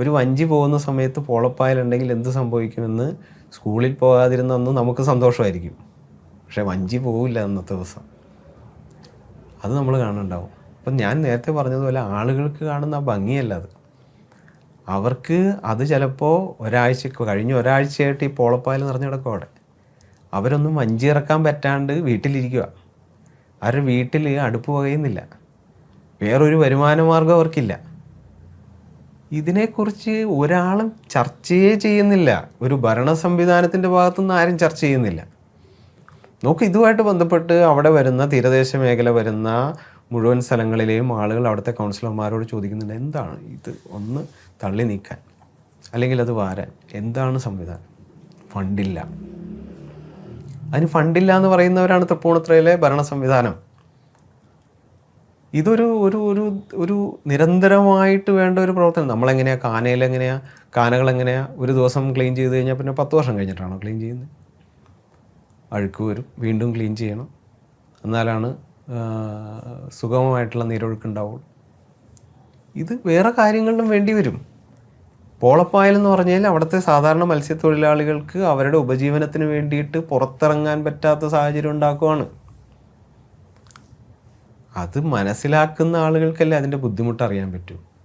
ഒരു വഞ്ചി പോകുന്ന സമയത്ത് പോളപ്പായലുണ്ടെങ്കിൽ എന്ത് സംഭവിക്കുമെന്ന് സ്കൂളിൽ പോകാതിരുന്ന അന്ന് നമുക്ക് സന്തോഷമായിരിക്കും. പക്ഷേ വഞ്ചി പോവില്ല അന്നത്തെ ദിവസം. അത് നമ്മൾ കാണുന്നുണ്ടാവും. അപ്പം ഞാൻ നേരത്തെ പറഞ്ഞതുപോലെ ആളുകൾക്ക് കാണുന്ന ഭംഗിയല്ല അത്. അവർക്ക് അത് ചിലപ്പോൾ ഒരാഴ്ച കഴിഞ്ഞ ഒരാഴ്ചയായിട്ട് ഈ പോളപ്പായൽ നിറഞ്ഞു കിടക്കും അവിടെ. അവരൊന്നും വഞ്ചി ഇറക്കാൻ പറ്റാണ്ട് വീട്ടിലിരിക്കുക. അവരുടെ വീട്ടിൽ അടുപ്പ് പകയുന്നില്ല വേറൊരു വരുമാന മാർഗം അവർക്കില്ല. ഇതിനെക്കുറിച്ച് ഒരാളും ചർച്ചയേ ചെയ്യുന്നില്ല. ഒരു ഭരണ സംവിധാനത്തിന്റെ ഭാഗത്തുനിന്ന് ആരും ചർച്ച ചെയ്യുന്നില്ല. നോക്ക് ഇതുമായിട്ട് ബന്ധപ്പെട്ട് അവിടെ വരുന്ന തീരദേശ മേഖല വരുന്ന മുഴുവൻ സ്ഥലങ്ങളിലെയും ആളുകൾ അവിടുത്തെ കൗൺസിലർമാരോട് ചോദിക്കുന്നുണ്ട് എന്താണ് ഇത്? ഒന്ന് തള്ളി നീക്കാൻ അല്ലെങ്കിൽ അത് വാരാൻ എന്താണ് സംവിധാനം? ഫണ്ടില്ല. അതിന് ഫണ്ടില്ല എന്ന് പറയുന്നവരാണ് തൃപ്പൂണിത്തുറയിലെ ഭരണ സംവിധാനം. ഇതൊരു ഒരു ഒരു ഒരു നിരന്തരമായിട്ട് വേണ്ട ഒരു പ്രവർത്തനം. നമ്മളെങ്ങനെയാണ് കാനയിലെങ്ങനെയാണ് എങ്ങനെയാ ഒരു ദിവസം ക്ലീൻ ചെയ്ത് കഴിഞ്ഞാൽ പിന്നെ പത്ത് വർഷം കഴിഞ്ഞിട്ടാണോ ക്ലീൻ ചെയ്യുന്നത്? അഴുക്ക് വരും വീണ്ടും ക്ലീൻ ചെയ്യണം. എന്നാലാണ് സുഗമമായിട്ടുള്ള നീരൊഴുക്ക് ഉണ്ടാവുള്ളൂ. ഇത് വേറെ കാര്യങ്ങളിലും വേണ്ടി വരും. പോളപ്പായൽ എന്ന് പറഞ്ഞാൽ അവിടുത്തെ സാധാരണ മത്സ്യത്തൊഴിലാളികൾക്ക് അവരുടെ ഉപജീവനത്തിന് വേണ്ടിയിട്ട് പുറത്തിറങ്ങാൻ പറ്റാത്ത സാഹചര്യം ഉണ്ടാക്കുവാണ്. അത് മനസ്സിലാക്കുന്ന ആളുകൾക്കല്ലേ അതിന്റെ ബുദ്ധിമുട്ട് അറിയാൻ പറ്റൂ.